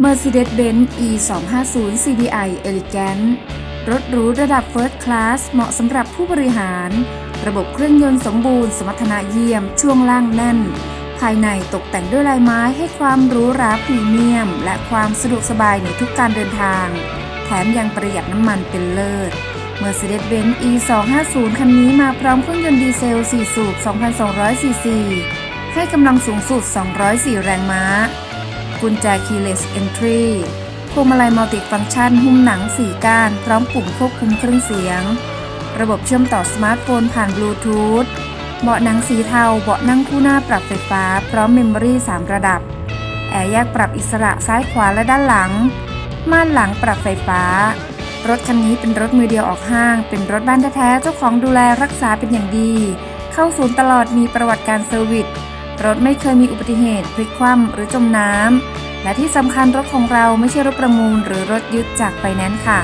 Mercedes-Benz E250 CDI Elegant รถหรูระดับ First Class เหมาะสำหรับผู้บริหาร ระบบเครื่องยนต์สมบูรณ์ สมรรถนะเยี่ยม ช่วงล่างแน่น ภายในตกแต่งด้วยลายไม้ให้ความหรูหราพรีเมียม และความสะดวกสบายในทุกการเดินทาง แถมยังประหยัดน้ำมันเป็นเลิศ Mercedes-Benz E250 คันนี้มาพร้อมเครื่องยนต์ดีเซล 4 สูบ 2,200 ซีซี ให้กำลังสูงสุด 204 แรงม้า กุญแจ keyless entry พวงมาลัยมัลติฟังก์ชัน หุ้มหนัง 4 ก้าน พร้อมปุ่มควบคุมเครื่องเสียง ระบบเชื่อมต่อสมาร์ทโฟนผ่านบลูทูธเบาะหนังสีเทา เบาะนั่งคู่หน้าปรับไฟฟ้า พร้อมเมมโมรี่ 3 ระดับ แอร์แยกปรับอิสระซ้ายขวาและด้านหลัง ม่านหลังปรับไฟฟ้า รถคันนี้เป็นรถมือเดียวออกห้าง เป็นรถบ้านแท้ๆ เจ้าของดูแลรักษาเป็นอย่างดี เข้าศูนย์ตลอดมีประวัติการเซอร์วิส รถไม่เคยมีอุบัติเหตุพลิกคว่ำหรือจมน้ำและที่สำคัญรถของเราไม่ใช่รถประมูลหรือรถยึดจากไฟแนนซ์ค่ะ